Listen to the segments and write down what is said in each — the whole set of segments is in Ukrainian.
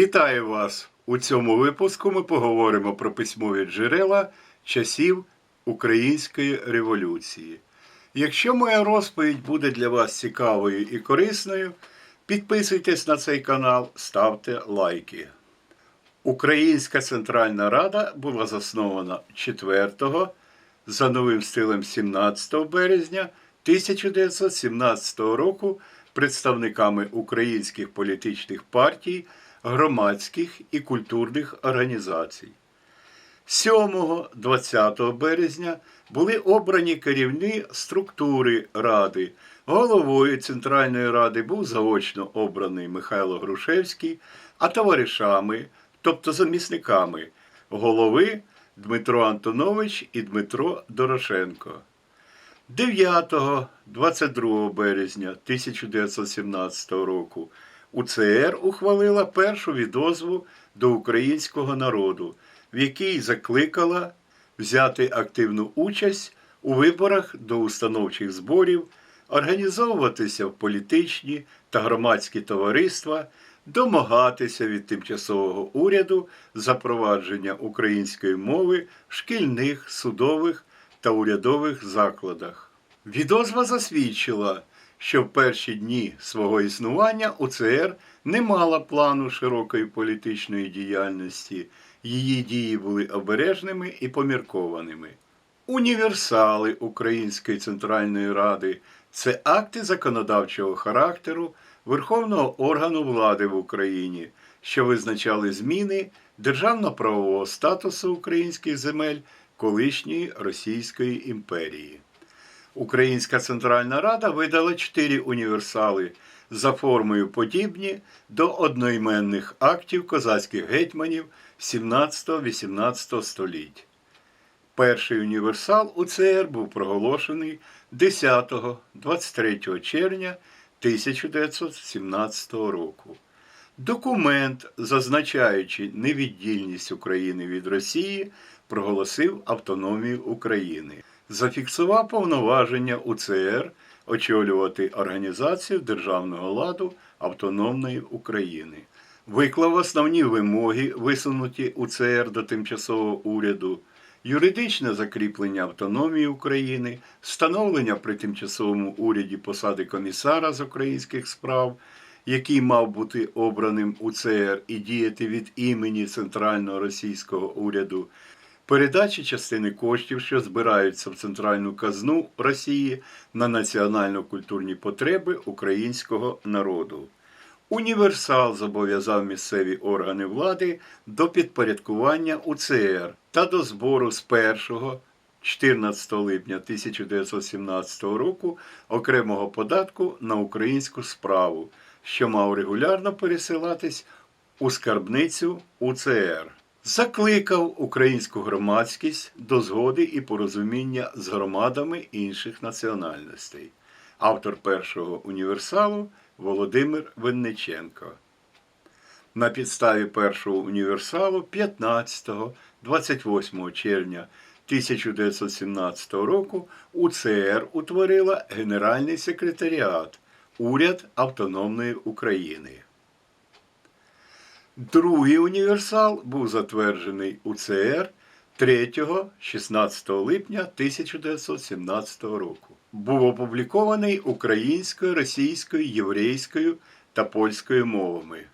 Вітаю вас! У цьому випуску ми поговоримо про письмові джерела часів Української революції. Якщо моя розповідь буде для вас цікавою і корисною, підписуйтесь на цей канал, ставте лайки. Українська Центральна Рада була заснована 4 за новим стилем 17 березня 1917 року представниками українських політичних партій, громадських і культурних організацій. 7-20 березня були обрані керівні структури Ради. Головою Центральної Ради був заочно обраний Михайло Грушевський, а товаришами, тобто замісниками голови Дмитро Антонович і Дмитро Дорошенко. 9-22 березня 1917 року УЦР ухвалила першу відозву до українського народу, в якій закликала взяти активну участь у виборах до установчих зборів, організовуватися в політичні та громадські товариства, домагатися від тимчасового уряду запровадження української мови в шкільних, судових та урядових закладах. Відозва засвідчила, що в перші дні свого існування УЦР не мала плану широкої політичної діяльності, її дії були обережними і поміркованими. Універсали Української Центральної Ради це акти законодавчого характеру Верховного органу влади в Україні, що визначали зміни державно-правового статусу українських земель колишньої Російської імперії. Українська Центральна Рада видала чотири універсали за формою подібні до одноіменних актів козацьких гетьманів 17-18 століть. Перший універсал УЦР був проголошений 10-23 червня 1917 року. Документ, зазначаючи невіддільність України від Росії, проголосив автономію України, зафіксував повноваження УЦР очолювати Організацію державного ладу Автономної України, виклав основні вимоги, висунуті УЦР до тимчасового уряду, юридичне закріплення автономії України, встановлення при тимчасовому уряді посади комісара з українських справ який мав бути обраним УЦР і діяти від імені Центрального російського уряду, передачі частини коштів, що збираються в центральну казну Росії на національно-культурні потреби українського народу. Універсал зобов'язав місцеві органи влади до підпорядкування УЦР та до збору з 1 14 липня 1917 року окремого податку на українську справу, що мав регулярно пересилатись у скарбницю УЦР. Закликав українську громадськість до згоди і порозуміння з громадами інших національностей. Автор першого універсалу Володимир Винниченко. На підставі першого універсалу 15-28 червня 1917 року УЦР утворила Генеральний секретаріат Уряд Автономної України. Другий універсал був затверджений УЦР 3-16 липня 1917 року. Був опублікований українською, російською, єврейською та польською мовами.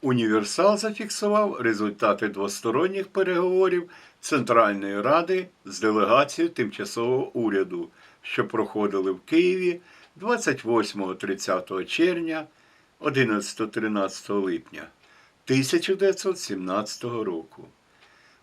Універсал зафіксував результати двосторонніх переговорів Центральної Ради з делегацією тимчасового уряду, що проходили в Києві 28-30 червня 11-13 липня 1917 року.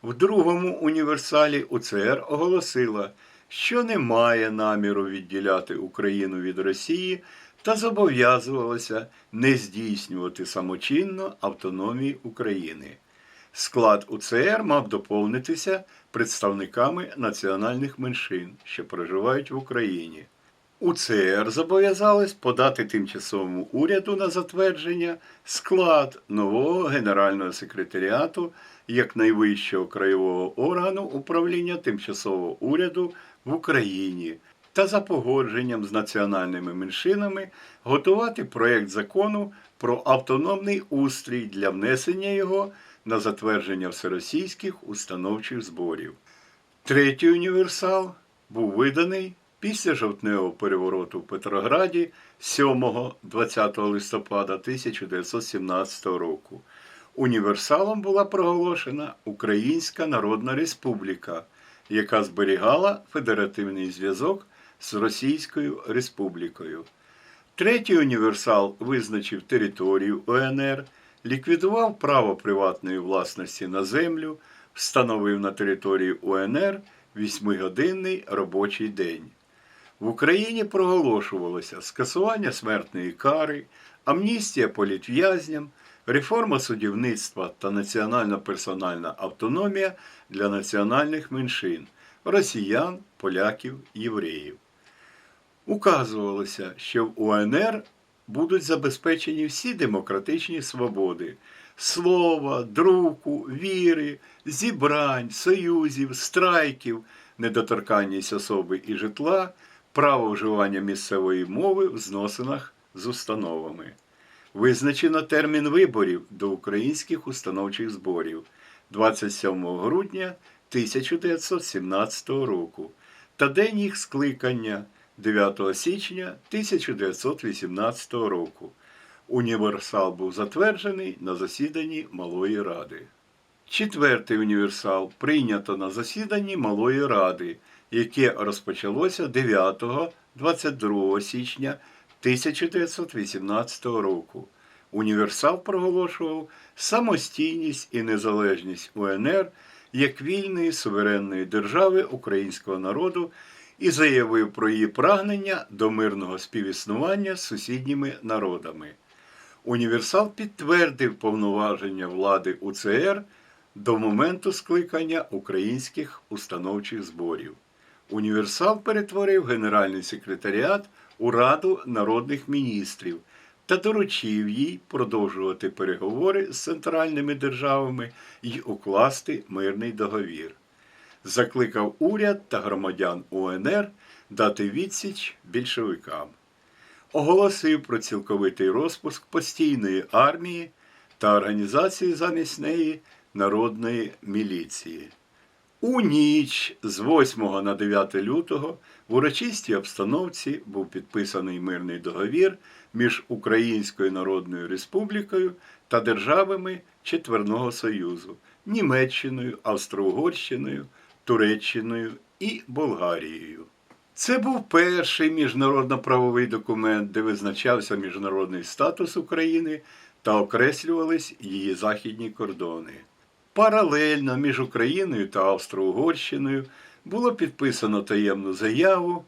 В другому універсалі УЦР оголосила, що не має наміру відділяти Україну від Росії та зобов'язувалася не здійснювати самочинно автономії України. Склад УЦР мав доповнитися представниками національних меншин, що проживають в Україні. УЦР зобов'язалась подати тимчасовому уряду на затвердження склад нового Генерального секретаріату як найвищого краєвого органу управління тимчасового уряду в Україні та за погодженням з національними меншинами готувати проєкт закону про автономний устрій для внесення його на затвердження всеросійських установчих зборів. Третій універсал був виданий після жовтневого перевороту в Петрограді 7-20 листопада 1917 року. Універсалом була проголошена Українська Народна Республіка, яка зберігала федеративний зв'язок з Російською Республікою. Третій універсал визначив територію УНР, ліквідував право приватної власності на землю, встановив на території УНР вісьмигодинний робочий день. В Україні проголошувалося скасування смертної кари, амністія політв'язням, реформа судівництва та національна персональна автономія для національних меншин росіян, поляків, євреїв. Указувалося, що в УНР будуть забезпечені всі демократичні свободи слова, друку, віри, зібрань, союзів, страйків, недоторканність особи і житла, право вживання місцевої мови в зносинах з установами. Визначено термін виборів до українських установчих зборів 27 грудня 1917 року та день їх скликання 9 січня 1918 року. Універсал був затверджений на засіданні Малої Ради. Четвертий універсал прийнято на засіданні Малої Ради, яке розпочалося 9-22 січня 1918 року. Універсал проголошував самостійність і незалежність УНР як вільної суверенної держави українського народу і заявив про її прагнення до мирного співіснування з сусідніми народами. Універсал підтвердив повноваження влади УЦР до моменту скликання українських установчих зборів. Універсал перетворив Генеральний секретаріат у Раду народних міністрів та доручив їй продовжувати переговори з центральними державами і укласти мирний договір. Закликав уряд та громадян УНР дати відсіч більшовикам. Оголосив про цілковитий розпуск постійної армії та організації замість неї народної міліції. У ніч з 8 на 9 лютого в урочистій обстановці був підписаний мирний договір між Українською Народною Республікою та державами Четверного Союзу Німеччиною, Австро-Угорщиною, Туреччиною і Болгарією. Це був перший міжнародно-правовий документ, де визначався міжнародний статус України та окреслювались її західні кордони. Паралельно між Україною та Австро-Угорщиною було підписано таємну заяву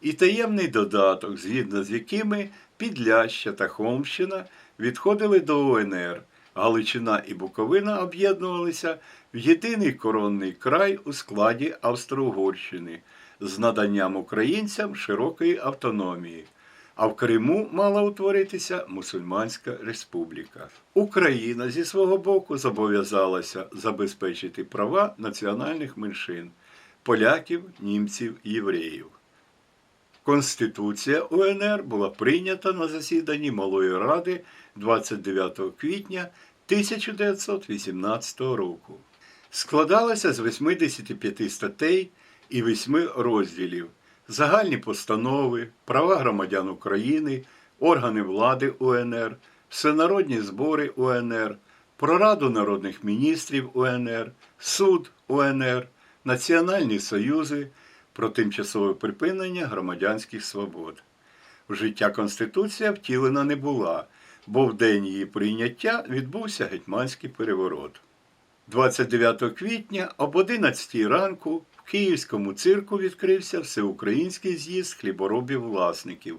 і таємний додаток, згідно з якими Підляща та Холмщина відходили до УНР, Галичина і Буковина об'єднувалися в єдиний коронний край у складі Австро-Угорщини з наданням українцям широкої автономії. А в Криму мала утворитися Мусульманська республіка. Україна зі свого боку зобов'язалася забезпечити права національних меншин поляків, німців, євреїв. Конституція УНР була прийнята на засіданні Малої Ради 29 квітня 1918 року. Складалася з 85 статей і 8 розділів загальні постанови, права громадян України, органи влади УНР, всенародні збори УНР, про Раду народних міністрів УНР, суд УНР, національні союзи про тимчасове припинення громадянських свобод. В життя Конституція втілена не була, бо в день її прийняття відбувся гетьманський переворот. 29 квітня об 11 ранку в Київському цирку відкрився всеукраїнський з'їзд хліборобів-власників,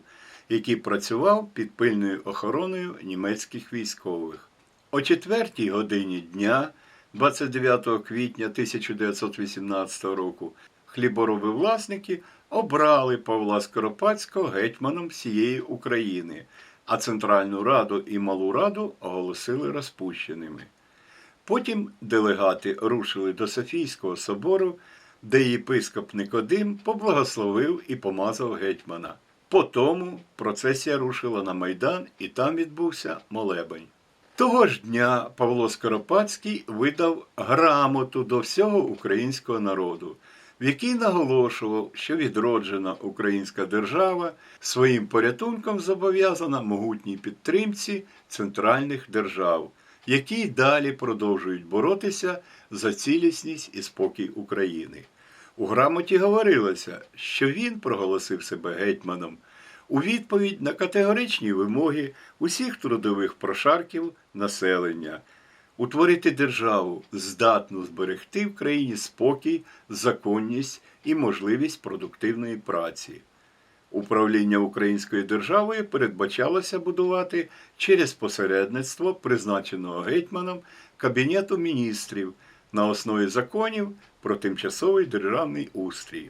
який працював під пильною охороною німецьких військових. О 4 годині дня, 29 квітня 1918 року, хлібороби-власники обрали Павла Скоропадського гетьманом всієї України, а Центральну Раду і Малу Раду оголосили розпущеними. Потім делегати рушили до Софійського собору, де єпископ Никодим поблагословив і помазав гетьмана. По тому процесія рушила на Майдан і там відбувся молебень. Того ж дня Павло Скоропадський видав грамоту до всього українського народу, в якій наголошував, що відроджена українська держава своїм порятунком зобов'язана могутній підтримці центральних держав, які й далі продовжують боротися за цілісність і спокій України. У грамоті говорилося, що він проголосив себе гетьманом у відповідь на категоричні вимоги усіх трудових прошарків населення утворити державу, здатну зберегти в країні спокій, законність і можливість продуктивної праці. Управління українською державою передбачалося будувати через посередництво призначеного гетьманом Кабінету міністрів на основі законів про тимчасовий державний устрій.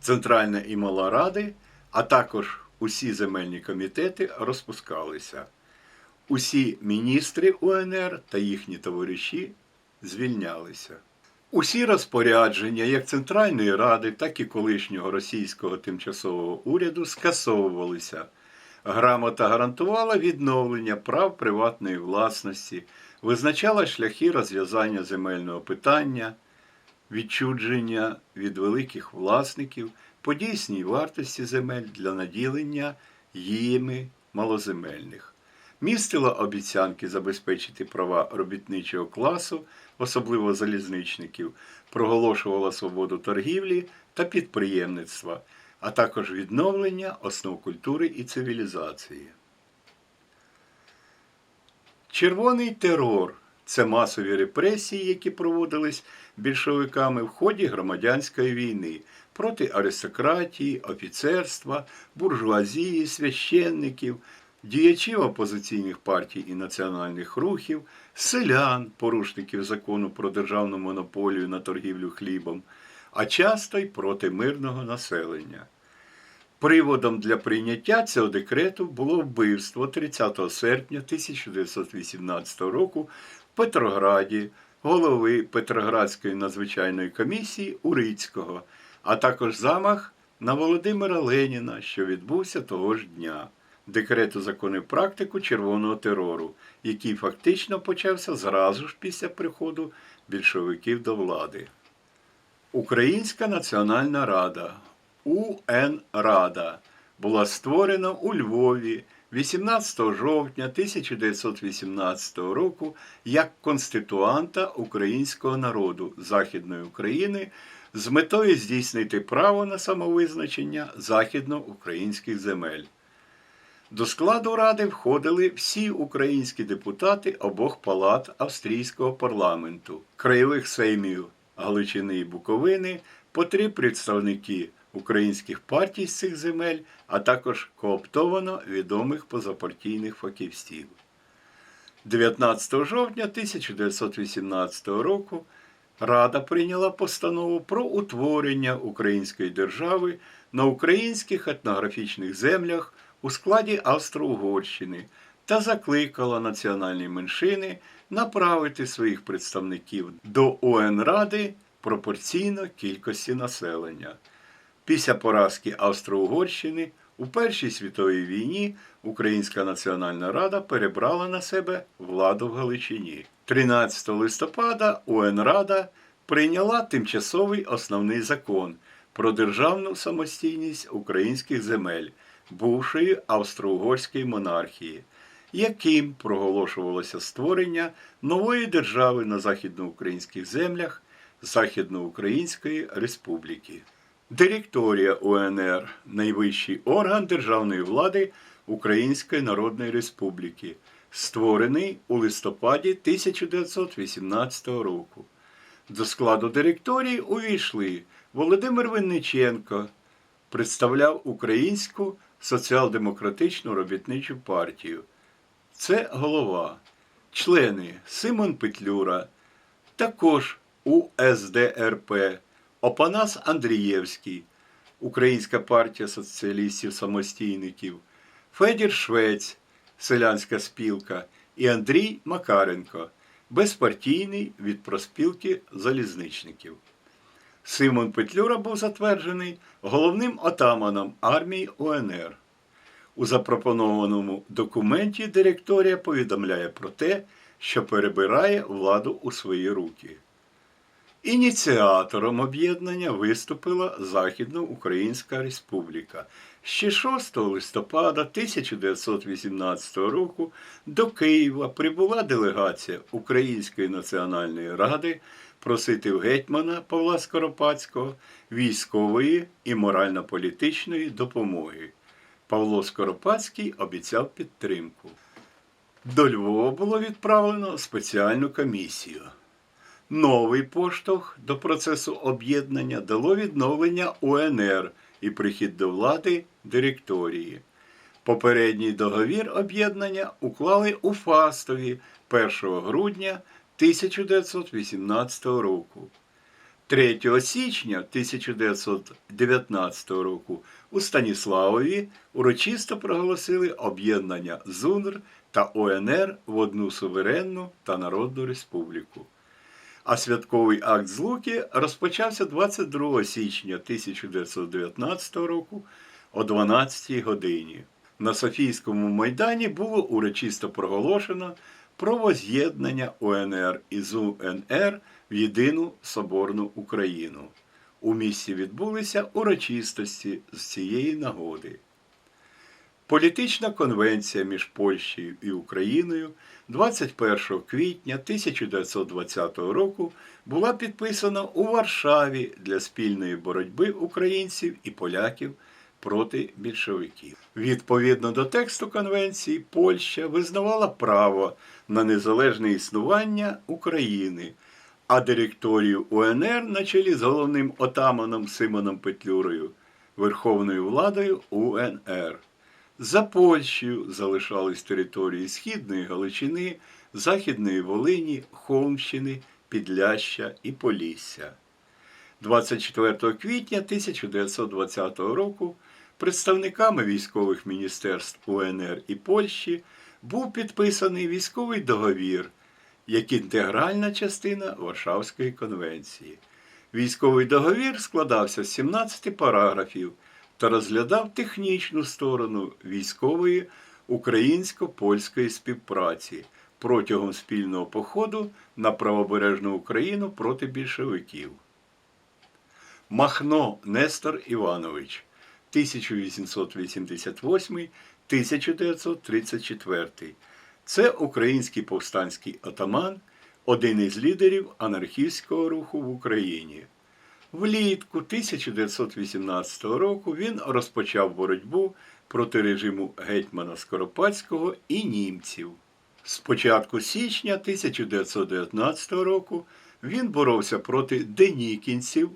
Центральна і мала ради, а також усі земельні комітети розпускалися. Усі міністри УНР та їхні товариші звільнялися. Усі розпорядження як Центральної Ради, так і колишнього російського тимчасового уряду скасовувалися. Грамота гарантувала відновлення прав приватної власності, визначала шляхи розв'язання земельного питання, відчудження від великих власників по дійсній вартості земель для наділення їми малоземельних містила обіцянки забезпечити права робітничого класу, особливо залізничників, проголошувала свободу торгівлі та підприємництва, а також відновлення основ культури і цивілізації. Червоний терор це масові репресії, які проводились більшовиками в ході громадянської війни проти аристократії, офіцерства, буржуазії, священників, діячів опозиційних партій і національних рухів, селян, порушників закону про державну монополію на торгівлю хлібом, а часто й проти мирного населення. Приводом для прийняття цього декрету було вбивство 30 серпня 1918 року в Петрограді голови Петроградської надзвичайної комісії Урицького, а також замах на Володимира Леніна, що відбувся того ж дня. Декрет узаконив практику червоного терору, який фактично почався зразу ж після приходу більшовиків до влади. Українська Національна Рада УН Рада була створена у Львові 18 жовтня 1918 року як конституанта українського народу Західної України з метою здійснити право на самовизначення західноукраїнських земель. До складу ради входили всі українські депутати обох палат австрійського парламенту, краєвих сеймів Галичини і Буковини, по три представники українських партій з цих земель, а також кооптовано відомих позапартійних фахівців. 19 жовтня 1918 року Рада прийняла постанову про утворення української держави на українських етнографічних землях у складі Австро-Угорщини та закликала національні меншини направити своїх представників до ОН Ради пропорційно кількості населення. Після поразки Австро-Угорщини у Першій світовій війні Українська Національна Рада перебрала на себе владу в Галичині. 13 листопада УН Рада прийняла тимчасовий основний закон про державну самостійність українських земель бувшої австро-угорської монархії, яким проголошувалося створення нової держави на західноукраїнських землях Західноукраїнської Республіки. Директорія УНР найвищий орган державної влади Української Народної Республіки, створений у листопаді 1918 року. До складу директорії увійшли Володимир Винниченко, представляв Українську соціал-демократичну робітничу партію. Це голова, члени Симон Петлюра, також УСДРП, Опанас Андрієвський, Українська партія соціалістів-самостійників, Федір Швець, Селянська спілка і Андрій Макаренко, безпартійний від проспілки залізничників. Симон Петлюра був затверджений головним отаманом армії УНР. У запропонованому документі директорія повідомляє про те, що перебирає владу у свої руки. Ініціатором об'єднання виступила Західноукраїнська Республіка. Ще 6 листопада 1918 року до Києва прибула делегація Української національної ради просити в гетьмана Павла Скоропадського військової і морально-політичної допомоги. Павло Скоропадський обіцяв підтримку. До Львова було відправлено спеціальну комісію. Новий поштовх до процесу об'єднання дало відновлення УНР і прихід до влади директорії. Попередній договір об'єднання уклали у Фастові 1 грудня 1918 року. 3 січня 1919 року у Станіславові урочисто проголосили об'єднання ЗУНР та ОНР в одну суверенну та народну республіку. А святковий акт злуки розпочався 22 січня 1919 року о 12 годині. На Софійському майдані було урочисто проголошено про воз'єднання УНР із УНР в єдину соборну Україну. У місті відбулися урочистості з цієї нагоди. Політична конвенція між Польщею і Україною 21 квітня 1920 року була підписана у Варшаві для спільної боротьби українців і поляків проти більшовиків. Відповідно до тексту конвенції, Польща визнавала право на незалежне існування України, а директорію УНР на чолі з головним отаманом Симоном Петлюрою, верховною владою УНР. За Польщею залишались території Східної Галичини, Західної Волині, Холмщини, Підляща і Полісся. 24 квітня 1920 року представниками військових міністерств УНР і Польщі був підписаний військовий договір як інтегральна частина Варшавської конвенції. Військовий договір складався з 17 параграфів та розглядав технічну сторону військової українсько-польської співпраці протягом спільного походу на правобережну Україну проти більшовиків. Махно Нестор Іванович 1888-1934. Це український повстанський отаман, один із лідерів анархістського руху в Україні. Влітку 1918 року він розпочав боротьбу проти режиму гетьмана Скоропадського і німців. З початку січня 1919 року він боровся проти денікінців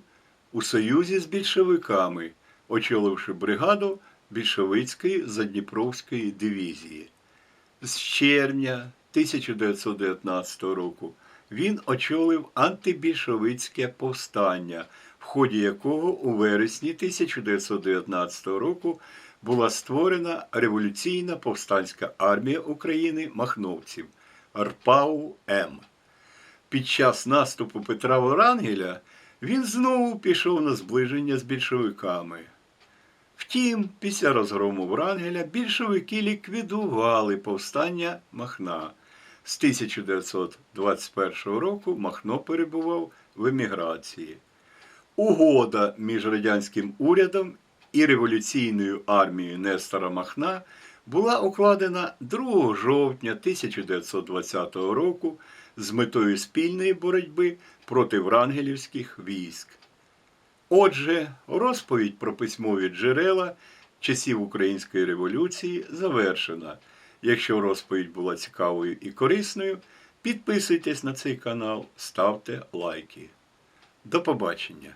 у союзі з більшовиками, очоливши бригаду більшовицької Задніпровської дивізії. З червня 1919 року він очолив антибільшовицьке повстання, в ході якого у вересні 1919 року була створена революційна повстанська армія України махновців РПАУ М. Під час наступу Петра Врангеля він знову пішов на зближення з більшовиками. Втім, після розгрому Врангеля більшовики ліквідували повстання Махна. З 1921 року Махно перебував в еміграції. Угода між радянським урядом і революційною армією Нестора Махна була укладена 2 жовтня 1920 року з метою спільної боротьби проти врангелівських військ. Отже, розповідь про письмові джерела часів Української революції завершена. Якщо розповідь була цікавою і корисною, підписуйтесь на цей канал, ставте лайки. До побачення!